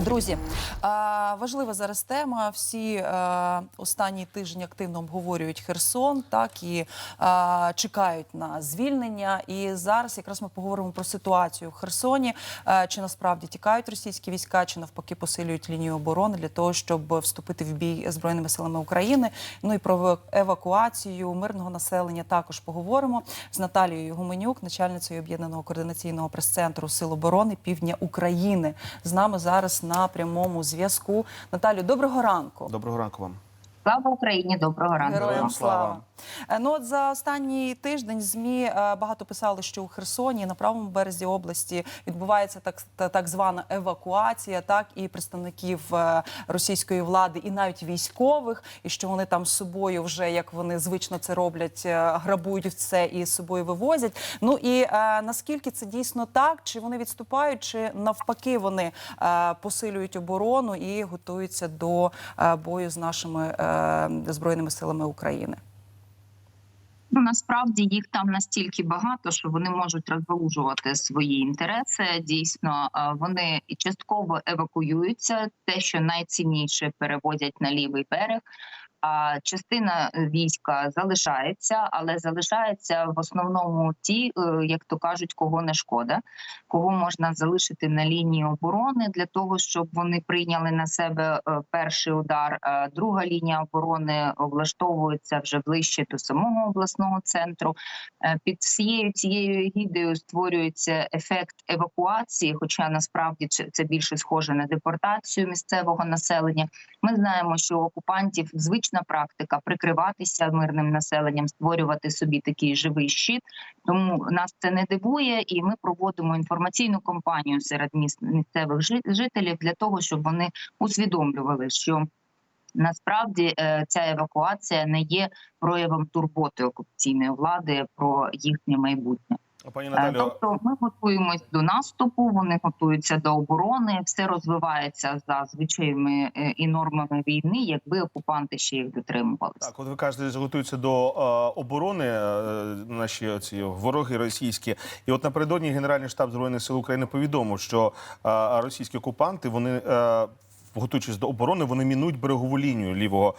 Друзі, е, важлива зараз тема. Всі е, останній тиждень активно обговорюють Херсон, так і е, чекають на звільнення. І зараз якраз ми поговоримо про ситуацію в Херсоні. Е, Чи насправді тікають російські війська, чи навпаки посилюють лінію оборони для того, щоб вступити в бій збройними силами України. Ну і про евакуацію мирного населення також поговоримо з Наталією Гуменюк, начальницею об'єднаного координаційного прес-центру Сил оборони Півдня України. З нами зараз на прямому зв'язку. Наталю, доброго ранку. Доброго ранку вам. Слава Україні, доброго ранку. Героям слава. Е, Ну от за останній тиждень змі е, багато писали, що у Херсоні на правому березі області відбувається так так звана евакуація, так і представників е, російської влади, і навіть військових, і що вони там з собою вже як вони звично це роблять, грабують все і з собою вивозять. Ну і наскільки це дійсно так, чи вони відступають, чи навпаки вони посилюють оборону і готуються до бою з нашими збройними силами України. Насправді їх там настільки багато, що вони можуть розвалужувати свої інтереси. Дійсно, е, вони частково евакуюються. Те, що найцінніше переводять на лівий берег. А частина війська залишається, але залишається в основному ті, е, як то кажуть, кого не шкода, кого можна залишити на лінії оборони для того, щоб вони прийняли на себе е, перший удар. Друга лінія оборони влаштовується вже ближче до самого обласного центру. Е, Під всією цією егідою створюється ефект евакуації, хоча насправді це- більше схоже на депортацію місцевого населення. Ми знаємо, що окупантів звична практика прикриватися мирним населенням, створювати собі такий живий щит. Тому нас це не дивує, і ми проводимо інформаційну кампанію серед міс- місцевих жи- жителів для того, щоб вони усвідомлювали, що насправді е, ця евакуація не є проявом турботи окупаційної влади про їхнє майбутнє. Пані Е, Наталю, Тобто ми готуємось до наступу, вони готуються до оборони, все розвивається за звичаями е, і нормами війни, якби окупанти ще їх дотримувалися. так, от ви кажете, що готуються до е, оборони е, наші ці вороги російські. І от напередодні Генеральний штаб Збройних сил України повідомив, що е, російські окупанти вони. Е, Готуючись до оборони, вони мінують берегову лінію лівого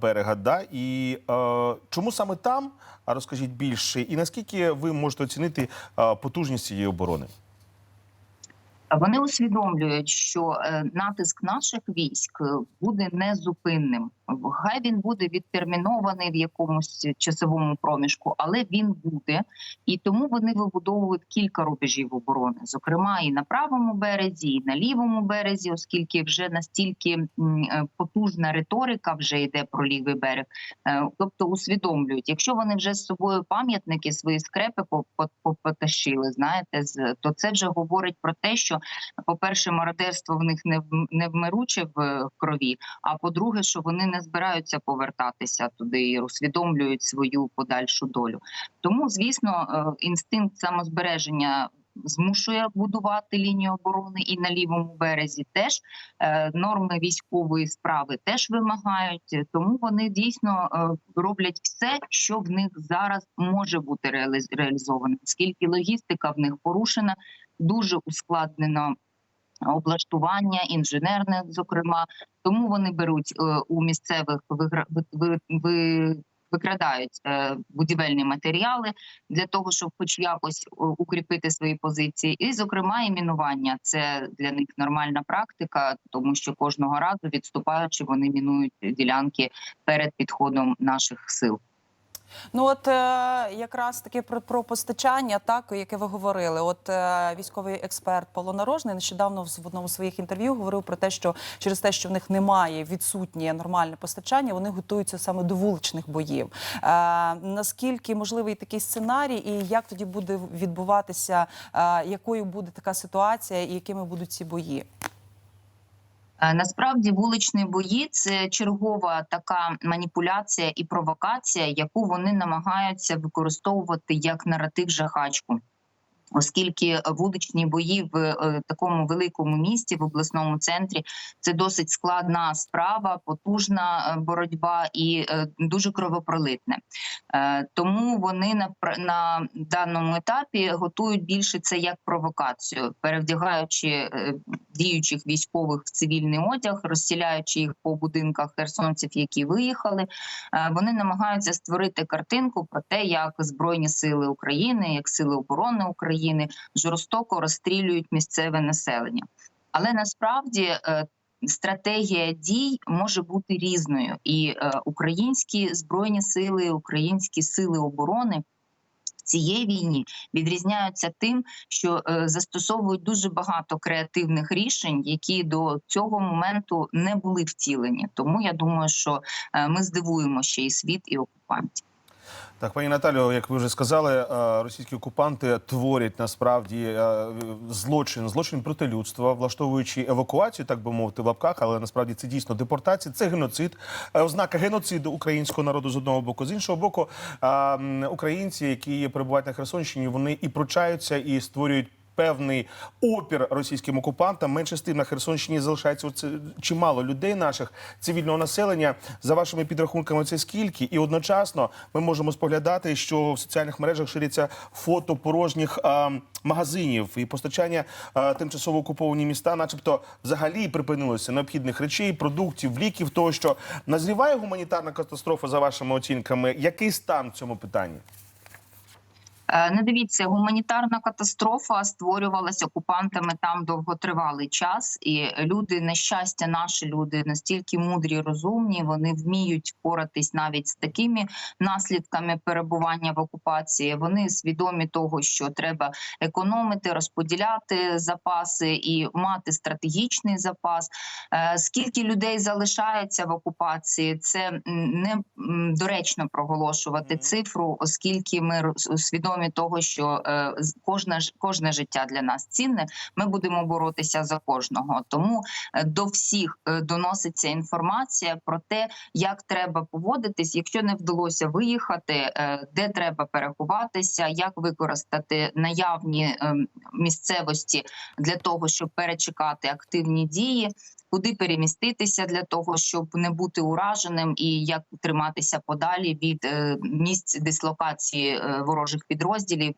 берега. Да? І е, чому саме там? А розкажіть більше, і наскільки ви можете оцінити е, потужність цієї оборони? Вони усвідомлюють, що е, натиск наших військ буде незупинним. Хай він буде відтермінований в якомусь часовому проміжку, але він буде, і тому вони вибудовують кілька рубежів оборони, зокрема і на правому березі, і на лівому березі, оскільки вже настільки е, потужна риторика вже йде про лівий берег. Е, Тобто усвідомлюють, якщо вони вже з собою пам'ятники свої скрепи по- по- по- потащили, знаєте, то це вже говорить про те, що по-перше, мародерство в них не вмируче в е, крові. А по-друге, що вони не збираються повертатися туди і усвідомлюють свою подальшу долю. Тому, звісно, е, інстинкт самозбереження. Змушує будувати лінію оборони і на лівому березі теж е, норми військової справи теж вимагають. Тому вони дійсно е, роблять все, що в них зараз може бути реаліз- реалізовано, оскільки логістика в них порушена, дуже ускладнено облаштування, інженерне, зокрема. Тому вони беруть е, у місцевих викрадають е, будівельні матеріали для того, щоб хоч якось е, укріпити свої позиції, і зокрема і мінування. Це для них нормальна практика, тому що кожного разу відступаючи, вони мінують ділянки перед підходом наших сил. Ну от е, якраз таки про, про постачання, так яке ви говорили. От е, військовий експерт Павло Нарожний нещодавно в одному з своїх інтерв'ю говорив про те, що через те, що в них немає відсутнє нормальне постачання, вони готуються саме до вуличних боїв. Е, наскільки можливий такий сценарій, і як тоді буде відбуватися, е, якою буде така ситуація, і якими будуть ці бої? Е, Насправді вуличні бої це чергова така маніпуляція і провокація, яку вони намагаються використовувати як наратив жахачку. Оскільки вуличні бої в е, такому великому місті, в обласному центрі, це досить складна справа, потужна е, боротьба і е, дуже кровопролитне. Тому вони на на даному етапі готують більше це як провокацію, перевдягаючи діючих військових в цивільний одяг, розсіляючи їх по будинках херсонців, які виїхали. Вони намагаються створити картинку про те, як збройні сили України, як сили оборони України жорстоко розстрілюють місцеве населення. Але насправді е, стратегія дій може бути різною, і е, українські збройні сили, українські сили оборони. Цієї війні відрізняються тим, що е, застосовують дуже багато креативних рішень, які до цього моменту не були втілені. Тому я думаю, що ми здивуємо ще і світ, і окупантів. Так, пані Наталю, як ви вже сказали, е, російські окупанти творять насправді е, злочин, злочин проти людства, влаштовуючи евакуацію, так би мовити, в лапках, але насправді це дійсно депортація, це геноцид, е, ознака геноциду українського народу з одного боку. З іншого боку, українці, які перебувають на Херсонщині, вони і пручаються, і створюють. Певний опір російським окупантам. Менше з тим на Херсонщині залишається чимало людей наших цивільного населення. За вашими підрахунками, це скільки? І одночасно ми можемо споглядати, що в соціальних мережах ширяться фото порожніх а, магазинів і постачання а, тимчасово окуповані міста, начебто, взагалі припинилося необхідних речей, продуктів, ліків. Тощо назріває гуманітарна катастрофа за вашими оцінками. Який стан в цьому питанні? Е, Не дивіться, гуманітарна катастрофа створювалася окупантами там довготривалий час, і люди, на щастя, наші люди настільки мудрі, розумні, вони вміють впоратись навіть з такими наслідками перебування в окупації. Вони свідомі того, що треба економити, розподіляти запаси і мати стратегічний запас. Е, Скільки людей залишається в окупації, це не доречно проголошувати цифру, оскільки ми роз- свідомі того, що е, кожне кожне життя для нас цінне. Ми будемо боротися за кожного. Тому е, до всіх е, доноситься інформація про те, як треба поводитись, якщо не вдалося виїхати, де треба переховатися, як використати наявні місцевості для того, щоб перечекати активні дії. Куди переміститися для того, щоб не бути ураженим, і як триматися подалі від місць дислокації ворожих підрозділів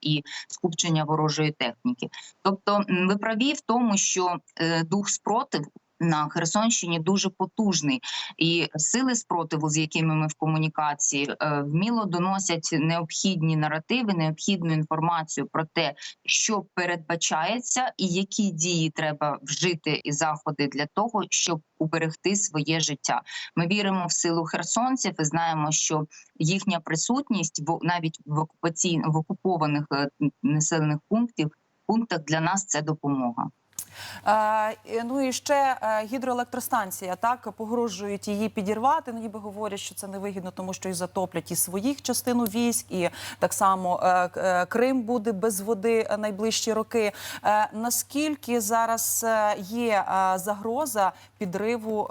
і скупчення ворожої техніки. Тобто, ви праві в тому, що е, дух спротиву на Херсонщині дуже потужний, і сили спротиву, з якими ми в комунікації, е, вміло доносять необхідні наративи, необхідну інформацію про те, що передбачається, і які дії треба вжити і заходи для того, щоб уберегти своє життя. Ми віримо в силу херсонців і знаємо, що їхня присутність в навіть в окупаційно в окупованих е, населених пунктів пунктах для нас це допомога. Е, ну і ще е, гідроелектростанція так погрожують її підірвати. Ну, ніби говорять, що це невигідно, тому що і затоплять і своїх частину військ, і так само е, Крим буде без води найближчі роки. Наскільки зараз є загроза підриву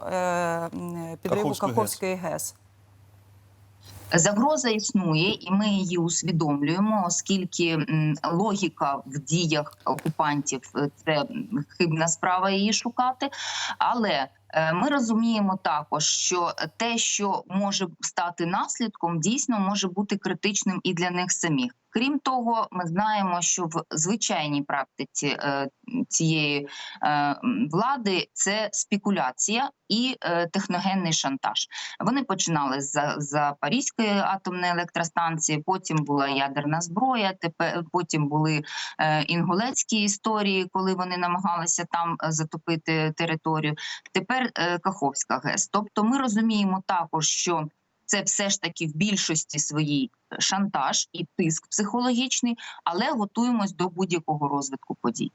підриву Каховської ГЕС? Загроза існує, і ми її усвідомлюємо, оскільки логіка в діях окупантів е, це хибна справа її шукати. Але е, ми розуміємо також, що те, що може стати наслідком, дійсно може бути критичним і для них самих. Крім того, ми знаємо, що в звичайній практиці е, цієї е, влади це спекуляція і е, техногенний шантаж. Вони починали з Запорізької атомної електростанції, потім була ядерна зброя. Тепер потім були інгулецькі історії, коли вони намагалися там затопити територію. Тепер Каховська ГЕС. Тобто, ми розуміємо також, що це все ж таки в більшості своїй шантаж і тиск психологічний, але готуємось до будь-якого розвитку подій.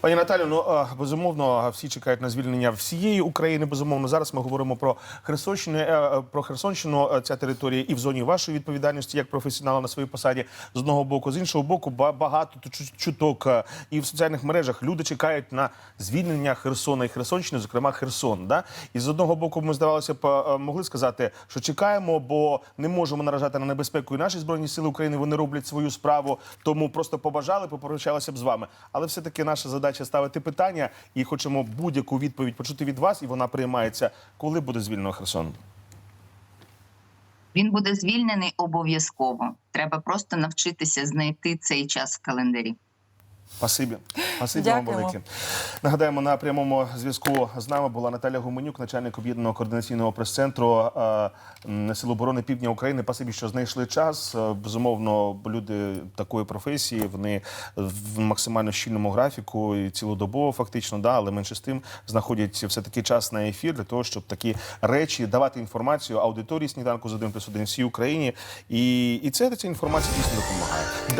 Пані Наталю, ну е, безумовно, всі чекають на звільнення всієї України. Безумовно, зараз ми говоримо про Херсонщину, е, е, про Херсонщину. Ця територія і в зоні вашої відповідальності як професіонала на своїй посаді з одного боку, з іншого боку, ба- багато чуток і в соціальних мережах люди чекають на звільнення Херсона і Херсонщини, зокрема Херсон. Да? І з одного боку, ми здавалося б могли сказати, що чекаємо, бо не можемо наражати на небезпеку і наші збройні сили України. Вони роблять свою справу, тому просто побажали, попрощалися б з вами. Але все таки наша задача ставити питання і хочемо будь-яку відповідь почути від вас, і вона приймається. Коли буде звільнено Херсон? Він буде звільнений обов'язково. Треба просто навчитися знайти цей час в календарі. Спасибі. Спасибі вам велике. Нагадаємо, на прямому зв'язку з нами була Наталя Гуменюк, начальник об'єднаного координаційного прес-центру е, Сил оборони Півдня України. Спасибі, що знайшли час. Е, Безумовно, люди такої професії, вони в максимально щільному графіку і цілодобово, фактично, да, але менше з тим знаходять все таки час на ефір для того, щоб такі речі давати інформацію аудиторії сніданку з 1 плюс 1 всій Україні. І, і це ця інформація дійсно допомагає.